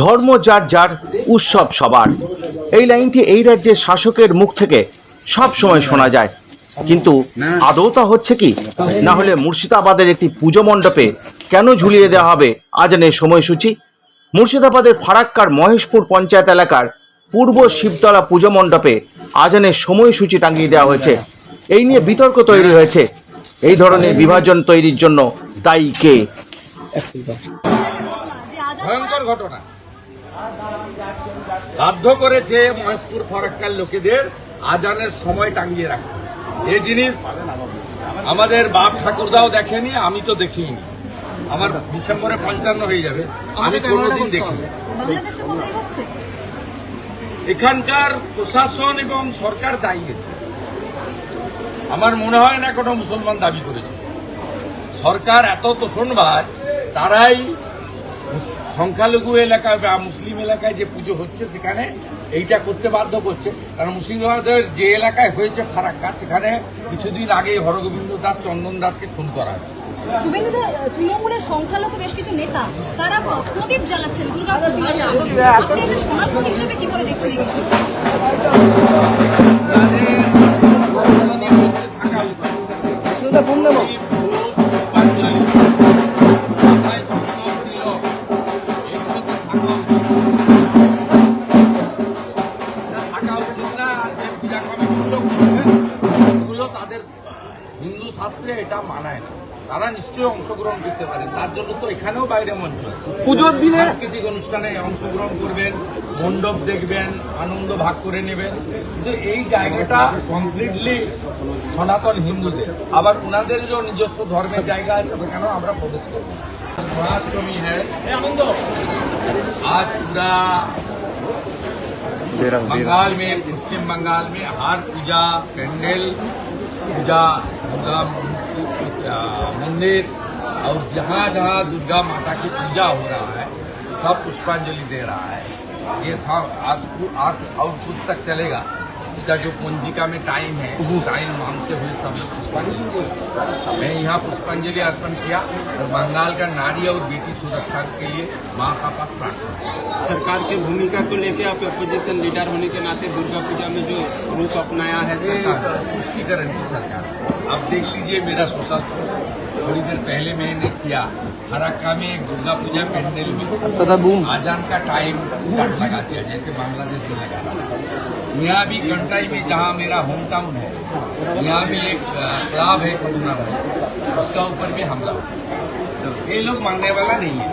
ধর্ম যার যার উৎসব সবার। এই লাইনটি এই রাজ্যের শাসকের মুখ থেকে সব সময় শোনা যায়। কিন্তু আদৌ তা হচ্ছে কি? না হলে মুর্শিদাবাদের একটি পুজো মণ্ডপে কেন ঝুলিয়ে দেওয়া হবে? আজানের সময়সূচি। মুর্শিদাবাদের ফারাক্কার মহেশপুর পঞ্চায়েত এলাকার পূর্ব শিবতলা পুজো মণ্ডপে আজানের সময়সূচি টাঙিয়ে দেওয়া হয়েছে। এই নিয়ে বিতর্ক তৈরি হয়েছে। এই ধরনের বিভাজন তৈরির জন্য দায়ী কে? ভয়ঙ্কর ঘটনা। বাধ্য করেছে মহেশপুর ফরাক্কার লোকেদের আজানের সময় টাঙ্গিয়ে রাখতে। এই জিনিস আমাদের বাপ ঠাকুরদাও দেখেনি আমি তো দেখিনি। আমার ডিসেম্বরে পঞ্চান্ন হয়ে যাবে আমি কোনোদিন দেখিনি। হচ্ছে? এখানকার প্রশাসন এবং সরকার দায়ী। আমার মনে হয় না কোনো মুসলমান দাবি করেছে। সরকার এত তোষণবাজ তারাই সংখ্যালঘু এলাকায় বা মুসলিম এলাকায় যে পুজো হচ্ছে সেখানে এইটা করতে বাধ্য করছে কারণ মুর্শিদাবাদের যে এলাকায় হয়েছে ফারাক্কা সেখানে কিছুদিন আগে হরগোবিন্দ দাস চন্দন দাসকে খুন করা হয়েছে তৃণমূলের সংখ্যালঘু বেশ কিছু নেতা তারা প্রদীপ জ্বালাচ্ছেন দুর্গা সনাতন হিসেবে দেখছেন? তাদের মধ্যে থাকা উচিত। যে পূজা কমিটিগুলো করছেন, এগুলো তাদের হিন্দু শাস্ত্রে এটা মানায় না। তারা নিশ্চয়ই অংশগ্রহণ করতে পারেন। তার জন্য তো এখানেও বাইরে মঞ্চ পুজোর দিনে সাংস্কৃতিক অনুষ্ঠানে অংশগ্রহণ করবেন মণ্ডপ দেখবেন আনন্দ ভাগ করে নেবেন। কিন্তু এই জায়গাটা কমপ্লিটলি সনাতন হিন্দুদের। আবার ওনাদের যে নিজস্ব ধর্মের জায়গা আছে সেখানেও আমরা প্রবেশ করব। জন্মাষ্টমী হ্যাঁ। आज पूरा बंगाल में पश्चिम बंगाल में हर पूजा पेंडल पूजा दुर्गा मंदिर और जहाँ जहाँ दुर्गा माता की पूजा हो रहा है सब पुष्पांजलि दे रहा है। ये सब आज आज और कुछ तक चलेगा। उसका जो पंजिका में टाइम है टाइम मांगते हुए सब लोग पुष्पांजलि मैं यहाँ पुष्पांजलि अर्पण किया और बंगाल का नारी और बेटी सुरक्षा के लिए माँ का पास प्रार्थना सरकार की भूमिका को लेकर आप अपोजिशन लीडर होने के नाते दुर्गा पूजा में जो रूप अपनाया है पुष्टिकरण की सरकार। आप देख लीजिए मेरा सोशल थोड़ी देर पहले मैंने किया। फराक्का में एक दुर्गा पूजा पेंडल में आजान का टाइम लगा दिया जैसे बांग्लादेश में लगा यहाँ भी कंटाई में जहाँ मेरा होम टाउन है, यहाँ भी एक क्लाब है में उसका ऊपर भी हमला। हुआ तो ये लोग मांगने वाला नहीं है।